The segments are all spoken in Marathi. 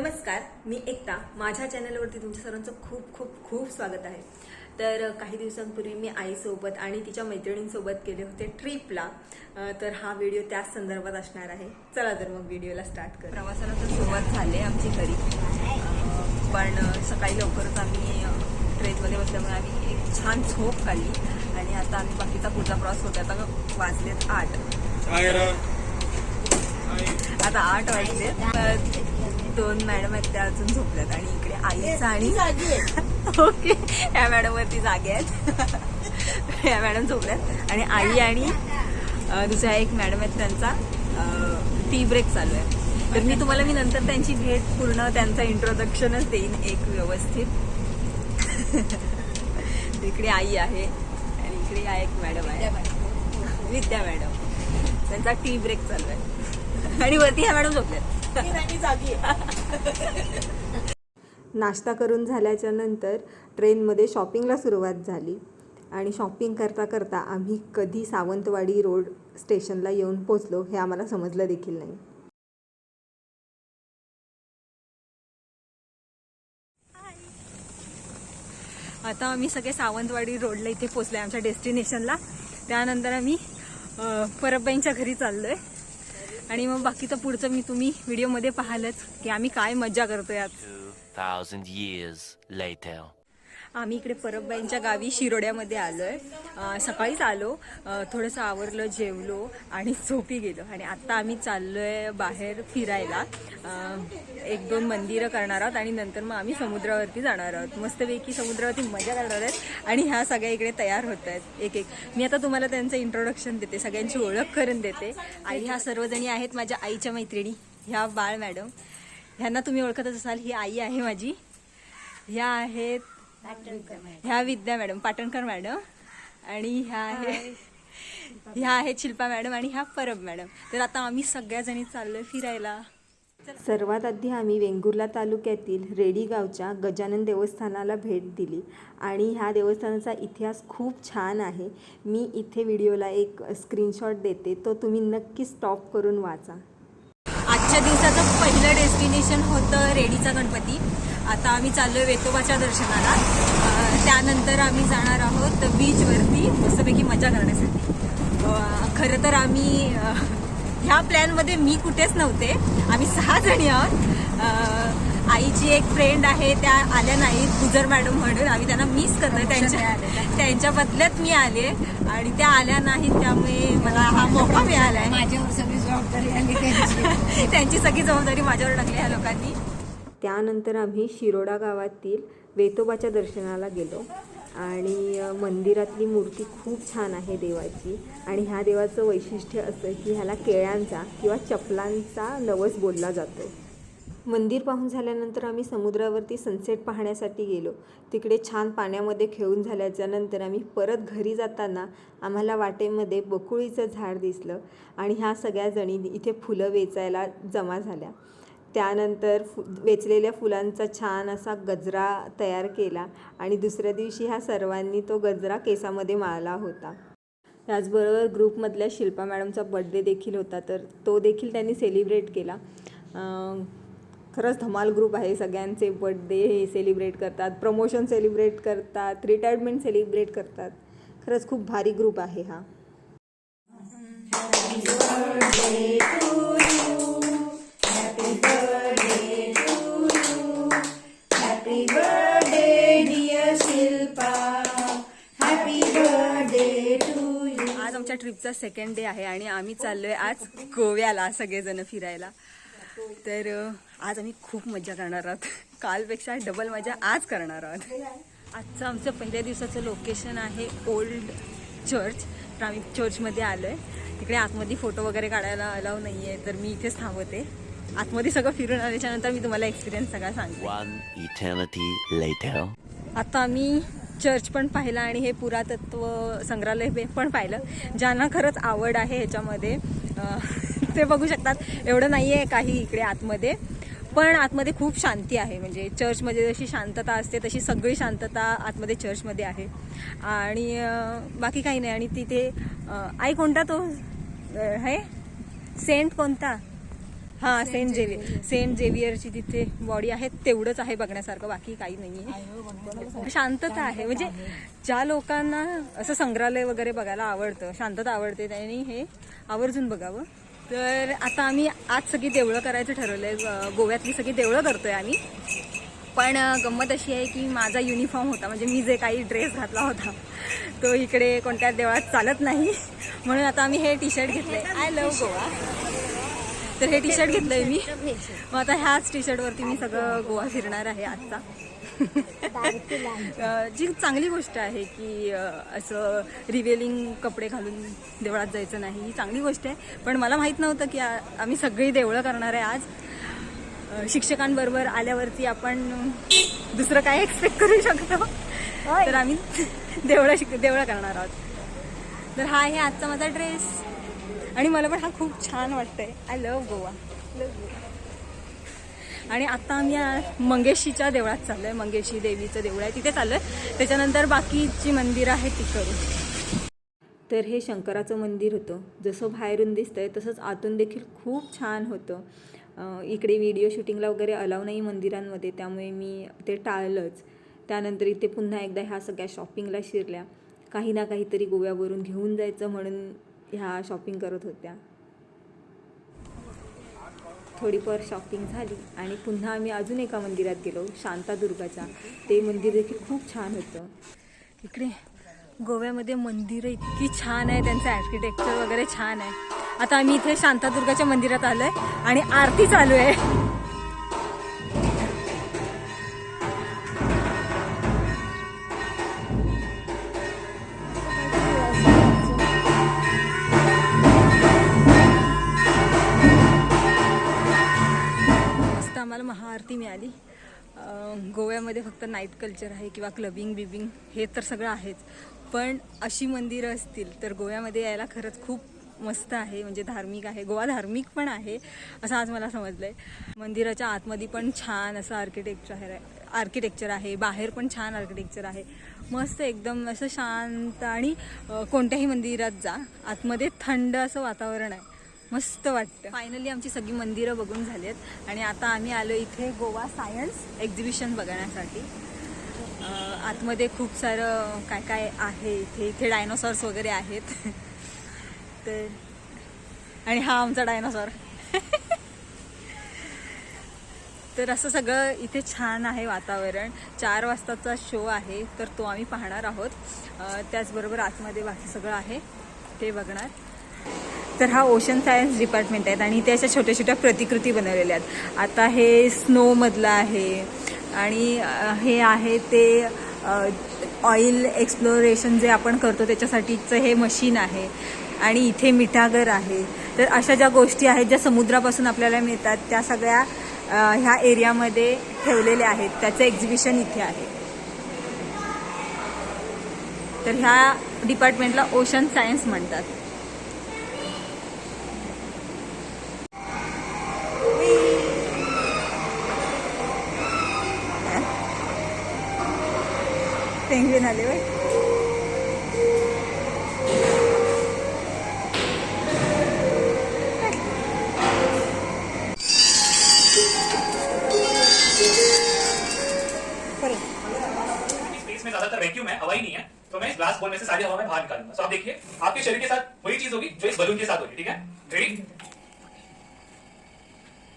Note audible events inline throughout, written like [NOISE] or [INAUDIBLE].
नमस्कार मी एकता. माझ्या चॅनलवरती तुमच्या सर्वांचं खूप खूप खूप स्वागत आहे. तर काही दिवसांपूर्वी मी आईसोबत आणि तिच्या मैत्रिणींसोबत गेले होते ट्रिपला. तर हा व्हिडिओ त्याच संदर्भात असणार आहे. चला तर मग व्हिडिओला स्टार्ट कर. प्रवासाला तर सुरुवात झाली आहे आमची घरी पण सकाळी लवकरच आम्ही ट्रेनमध्ये बसल्यामुळे आम्ही एक छान झोप काढली. आणि आता आम्ही बाकीचा पुढचा प्रवास होता आता वाजलेत आठ. आता आठ वाजले दोन मॅडम आहेत त्या अजून झोपल्यात आणि इकडे आईचा आणि [LAUGHS] ओके या मॅडम वरती जागे आहेत. [LAUGHS] या मॅडम झोपल्यात. आणि आई आणि दुसऱ्या एक मॅडम आहेत त्यांचा टी ब्रेक चालू आहे. तर मी तुम्हाला मी नंतर त्यांची भेट पूर्ण त्यांचा इंट्रोडक्शनच देईन एक व्यवस्थित. [LAUGHS] इकडे आई आहे आणि इकडे या एक मॅडम आहे. विद्या मॅडम. त्यांचा टी ब्रेक चालू आहे. आणि वरती ह्या मॅडम झोपल्यात. नाश्ता करून झाल्याच्यानंतर ट्रेनमध्ये शॉपिंगला सुरुवात झाली. आणि शॉपिंग करता करता आम्ही कधी सावंतवाडी रोड स्टेशनला येऊन पोचलो हे आम्हाला समजलं देखील नाही. आता आम्ही सगळे सावंतवाडी रोडला इथे पोचले आमच्या डेस्टिनेशनला. त्यानंतर आम्ही परबबाईंच्या घरी चाललोय. आणि मग बाकीचं पुढचं मी तुम्ही व्हिडिओमध्ये पाहालच की आम्ही काय मजा करतोय आज 2,000 years later. आम्ही इकडे परबबाईंच्या गावी शिरोड्यामध्ये आलोय. आहे सकाळीच आलो. थोडंसं आवरलं जेवलो आणि झोपी गेलो. आणि आता आम्ही चाललोय बाहेर फिरायला. एक दोन मंदिरं करणार आहोत आणि नंतर मग आम्ही समुद्रावरती जाणार आहोत. मस्तपैकी समुद्रावरती मजा करणार आहेत आणि ह्या सगळ्या इकडे तयार होत आहेत. एक एक. मी आता तुम्हाला त्यांचं इंट्रोडक्शन देते. सगळ्यांची ओळख करून देते. आई ह्या सर्वजणी आहेत माझ्या आईच्या मैत्रिणी. ह्या बाळ मॅडम. ह्यांना तुम्ही ओळखतच असाल. ही आई आहे माझी. ह्या आहेत ह्या विद्या मॅडम पाटणकर मॅडम. आणि ह्या आहे ह्या आहेत शिल्पा मॅडम आणि ह्या परब मॅडम. तर आता आम्ही सगळ्या जणी चाललोय फिरायला. सर्वात आधी आम्ही वेंगुर्ला तालुक्यातील रेडी गावच्या गजानन देवस्थानाला भेट दिली. आणि ह्या देवस्थानाचा इतिहास खूप छान आहे. मी इथे व्हिडिओला एक स्क्रीनशॉट देते. तो तुम्ही नक्की स्टॉप करून वाचा. आजच्या दिवसाचं पहिलं डेस्टिनेशन होतं रेडीचा गणपती. आता आम्ही चाललोय वेतोबाच्या दर्शनाला. त्यानंतर आम्ही जाणार आहोत बीचवरती मस्तपैकी मजा करण्यासाठी. खरं तर आम्ही ह्या प्लॅनमध्ये मी कुठेच नव्हते. आम्ही सहा जणी आहोत. आईची एक फ्रेंड आहे त्या आल्या नाहीत गुजर मॅडम म्हणून. आम्ही त्यांना मिस करतोय. त्यांच्या त्यांच्या बदल्यात मी आले आणि त्या आल्या नाहीत त्यामुळे मला हा मोका मिळाला आहे माझ्यावर सगळी जबाबदारी आली [LAUGHS] त्यांची सगळी जबाबदारी माझ्यावर टाकली ह्या लोकांनी. त्यानंतर आम्ही शिरोडा गावातील वेतोबाच्या दर्शनाला गेलो. आणि मंदिरातली मूर्ती खूप छान आहे देवाची. आणि ह्या देवाचं वैशिष्ट्य असं की ह्याला केळ्यांचा किंवा चपलांचा नवस बोलला जातो. मंदिर पाहून झाल्यानंतर आम्ही समुद्रावरती सनसेट पाहण्यासाठी गेलो. तिकडे छान पाण्यामध्ये खेळून झाल्याच्यानंतर आम्ही परत घरी जाताना आम्हाला वाटेमध्ये बकुळीचं झाड दिसलं. आणि ह्या सगळ्या जणी इथे फुलं वेचायला जमा झाल्या. त्यानंतर फु वेचलेल्या फुलांचा छान असा गजरा तयार केला आणि दुसऱ्या दिवशी ह्या सर्वांनी तो गजरा केसामध्ये माळला होता. त्याचबरोबर ग्रुपमधल्या शिल्पा मॅडमचा बड्डे देखील होता तर तो देखील त्यांनी सेलिब्रेट केला. खरंच धमाल ग्रुप आहे सगळ्यांचे बड्डे हे सेलिब्रेट करतात प्रमोशन सेलिब्रेट करतात रिटायरमेंट सेलिब्रेट करतात. खरंच खूप भारी ग्रुप आहे हा. आमच्या ट्रिपचा सेकंड डे आहे आणि आम्ही चाललोय आज गोव्याला सगळेजण फिरायला. तर आज आम्ही खूप मजा करणार आहोत. कालपेक्षा डबल मजा आज करणार आहोत. आजचं आमचं पहिल्या दिवसाचं लोकेशन आहे ओल्ड चर्च तर आम्ही चर्चमध्ये आलोय. तिकडे आतमध्ये फोटो वगैरे काढायला अलाव नाही आहे तर मी इथेच थांबवते. आतमध्ये सगळं फिरून आल्याच्यानंतर मी तुम्हाला एक्सपिरियन्स सगळा सांगते. आता आम्ही चर्च पण पाहिला आणि हे पुरातत्व संग्रहालय हे पण पाहिलं. ज्यांना खरंच आवड आहे ह्याच्यामध्ये [LAUGHS] ते बघू शकतात. एवढं नाही आहे काही इकडे आतमध्ये पण आतमध्ये खूप शांती आहे. म्हणजे चर्चमध्ये जशी शांतता असते तशी सगळी शांतता आतमध्ये चर्चमध्ये आहे. आणि बाकी काही नाही. आणि तिथे आई कोणता तो? अं, आहे सेंट कोणता? हां सेंट जेवियर सेंट जेवियरची तिथे बॉडी आहे तेवढंच आहे बघण्यासारखं बाकी काही नाही आहे शांतता आहे. म्हणजे ज्या लोकांना असं संग्रहालय वगैरे बघायला आवडतं शांतता आवडते त्यांनी हे आवर्जून बघावं. तर आता आम्ही आज सगळी देवळं करायचं ठरवलंय ग- गोव्यातली सगळी देवळं करतोय आम्ही. पण गंमत अशी आहे की माझा युनिफॉर्म होता म्हणजे मी जे काही ड्रेस घातला होता तो इकडे कोणत्या देवळात चालत नाही. म्हणून आता आम्ही हे टी शर्ट घेतलंय. आय लव्ह गोवा तर हे टी शर्ट घेतलंय मी. [LAUGHS] मग आता ह्याच टी शर्टवरती मी सगळं गोवा फिरणार आहे आजचा. [LAUGHS] जी चांगली गोष्ट आहे की असं रिवेलिंग कपडे घालून देवळात जायचं नाही ही चांगली गोष्ट आहे. पण मला माहीत नव्हतं की आम्ही सगळी देवळं करणार आहे आज. शिक्षकांबरोबर आल्यावरती आपण दुसरं काय एक्सपेक्ट करू शकतो? तर आम्ही [LAUGHS] देवळं शिक देवळं करणार आहोत. तर हा आहे आजचा माझा ड्रेस आणि मला पण हा खूप छान वाटतंय. I love Goa. आणि आता आम्ही मंगेशीच्या देवळात चाललोय. मंगेशी देवीचं देऊळ आहे. तिथे चाललोय. त्याच्यानंतर बाकीची मंदिरं आहेत ती करू तर हे शंकराचं मंदिर होतं. जसं बाहेरून दिसतंय तसंच आतून देखील खूप छान होतं. इकडे व्हिडिओ शूटिंगला वगैरे अलाव नाही मंदिरांमध्ये. त्यामुळे मी ते टाळलंच. त्यानंतर इथे पुन्हा एकदा ह्या सगळ्या शॉपिंगला शिरल्या. काही ना काहीतरी गोव्यावरून घेऊन जायचं म्हणून ह्या शॉपिंग करत होत्या. थोडीफार शॉपिंग झाली आणि पुन्हा आम्ही अजून एका मंदिरात गेलो शांतादुर्गाच्या ते मंदिर देखील खूप छान होतं. इकडे गोव्यामध्ये मंदिरं इतकी छान आहे त्यांचं आर्किटेक्चर वगैरे छान आहे. आता आम्ही इथे शांतादुर्गाच्या मंदिरात आलोय आणि आरती चालू आहे. माहिती मिळाली. गोव्यामध्ये फक्त नाईट कल्चर आहे किंवा क्लबिंग बिबिंग हे तर सगळं आहेच. पण अशी मंदिरं असतील तर गोव्यामध्ये यायला खरंच खूप मस्त आहे. म्हणजे धार्मिक आहे. गोवा धार्मिक पण आहे असं आज मला समजलं आहे मंदिराच्या आतमध्ये पण छान असं आर्किटेक्चर आहे. आर्किटेक्चर आहे. बाहेर पण छान आर्किटेक्चर आहे. मस्त एकदम असं शांत आणि कोणत्याही मंदिरात जा. आतमध्ये थंड असं वातावरण आहे. मस्त वाटतं. फायनली आमची सगळी मंदिरं बघून झाली आहेत आणि आता आम्ही आलो इथे गोवा सायन्स एक्झिबिशन बघण्यासाठी. आतमध्ये खूप सारं काय काय आहे इथे. इथे डायनोसॉर्स वगैरे आहेत. [LAUGHS] तर आणि हा आमचा डायनोसॉर. [LAUGHS] तर असं सगळं इथे छान आहे वातावरण. चार वाजताचा शो आहे तर तो आम्ही पाहणार आहोत. त्याचबरोबर आतमध्ये बाकी सगळं आहे. ते बघणार. तर हा ओशन सायन्स डिपार्टमेंट आहेत आणि इथे अशा छोट्या छोट्या प्रतिकृती बनवलेल्या आहेत. आता हे स्नोमधलं आहे आणि हे आहे ते ऑइल एक्सप्लोरेशन जे आपण करतो त्याच्यासाठीचं हे मशीन आहे आणि इथे मिठागर आहे. तर अशा ज्या गोष्टी आहेत ज्या समुद्रापासून आपल्याला मिळतात त्या सगळ्या ह्या एरियामध्ये ठेवलेल्या आहेत. त्याचं एक्झिबिशन इथे आहे. तर ह्या डिपार्टमेंटला ओशन सायन्स म्हणतात. होय स्पेस में ज़्यादातर वैक्यूम है हवा ही नहीं है तो मैं इस ग्लास बॉल में से सारी हवा में बाहर निकालूँगा। तो आप देखिए आपके शरीर के साथ वही चीज़ होगी जो इस बलून के साथ होगी ठीक है? रेडी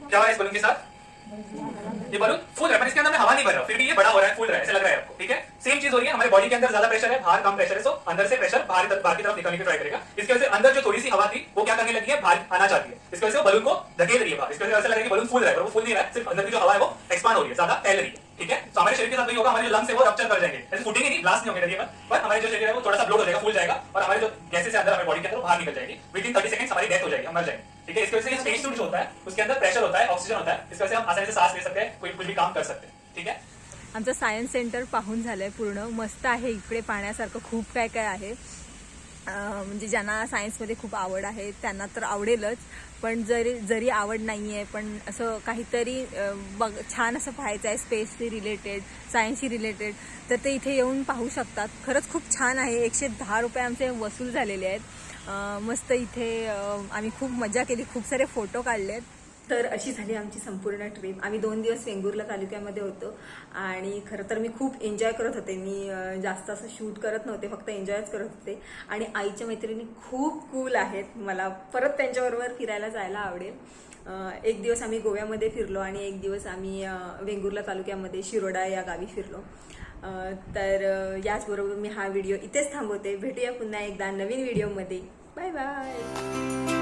क्या हुआ इस बलून के साथ? ये बलून फुल है, पर इसके अंदर में हवा नहीं भर रहा फिर भी ये बड़ा हो रहा है फूल रहा है, ऐसा लग रहा है आपको, ठीक है? सेम चीज़ हो रही है, हमारे बॉडी के अंदर ज़्यादा प्रेशर है, बाहर कम प्रेशर है सो अंदर से प्रेशर बाहर बाहर की तरफ़ निकलने की ट्राई करेगा। इसके वजह से अंदर जो थोड़ी सी हवा थी, वो क्या करने लगी है? बाहर आना चाहती है। इसके वजह से बलून को धकेल रही है बाहर। इसके वजह से ऐसा लग रहा है कि बलून फूल रहा है, पर वो फूल नहीं रहा है, सिर्फ़ अंदर की जो हवा है, वो एक्सपांड हो रही है, ज़्यादा फैल रही है। ठीक है? तो हमारे शरीर के साथ नहीं होगा हमारे जो लंग्स है वो रप्चर कर जाएंगे। ऐसे फूटेंगे नहीं ब्लास्ट नहीं होंगे डरिए मत पर हमारे जो शरीर है वो थोड़ा सा ब्लोड हो जाएगा फूल जाएगा और हमारे जो गैसेस है अंदर हमारे बॉडी के अंदर बाहर निकल जाएगी। विद इन थर्टी सेकंड हमारी डेथ हो जाएगी हम मर जाएंगे। ठीक है? इसकी वजह से स्पेस सूट जो होता है उसके अंदर प्रेशर होता है ऑक्सीजन होता है इसकी वजह से हम आसानी से सांस ले सकते हैं कोई कुछ भी काम कर सकते हैं। ठीक है? आमचं सायन्स सेंटर पाहून झालंय पूर्ण मस्त आहे इकडे पाहण्यासारखं खूप काय काय आहे. म्हणजे ज्यांना सायन्समध्ये खूप आवड आहे त्यांना तर आवडेलच. पण जरी जरी आवड नाही आहे पण असं काहीतरी बघ छान असं पाहायचं आहे स्पेसशी रिलेटेड सायन्सशी रिलेटेड तर ते इथे येऊन पाहू शकतात. खरंच खूप छान आहे. एकशे दहा रुपये आमचे वसूल झालेले आहेत. मस्त इथे आम्ही खूप मजा केली. खूप सारे फोटो काढले आहेत तर अशी झाली आमची संपूर्ण ट्रिप. आम्ही दोन दिवस वेंगुर्ला तालुक्यामध्ये होतो आणि खरं तर मी खूप एन्जॉय करत होते. मी जास्त असं शूट करत नव्हते फक्त एन्जॉयच करत होते. आणि आईच्या मैत्रिणी खूप कूल आहेत. मला परत त्यांच्याबरोबर फिरायला जायला आवडेल. एक दिवस आम्ही गोव्यामध्ये फिरलो आणि एक दिवस आम्ही वेंगुर्ला तालुक्यामध्ये शिरोडा या गावी फिरलो. तर याचबरोबर मी हा व्हिडिओ इथेच थांबवते. भेटूया पुन्हा एकदा नवीन व्हिडिओमध्ये. Bye bye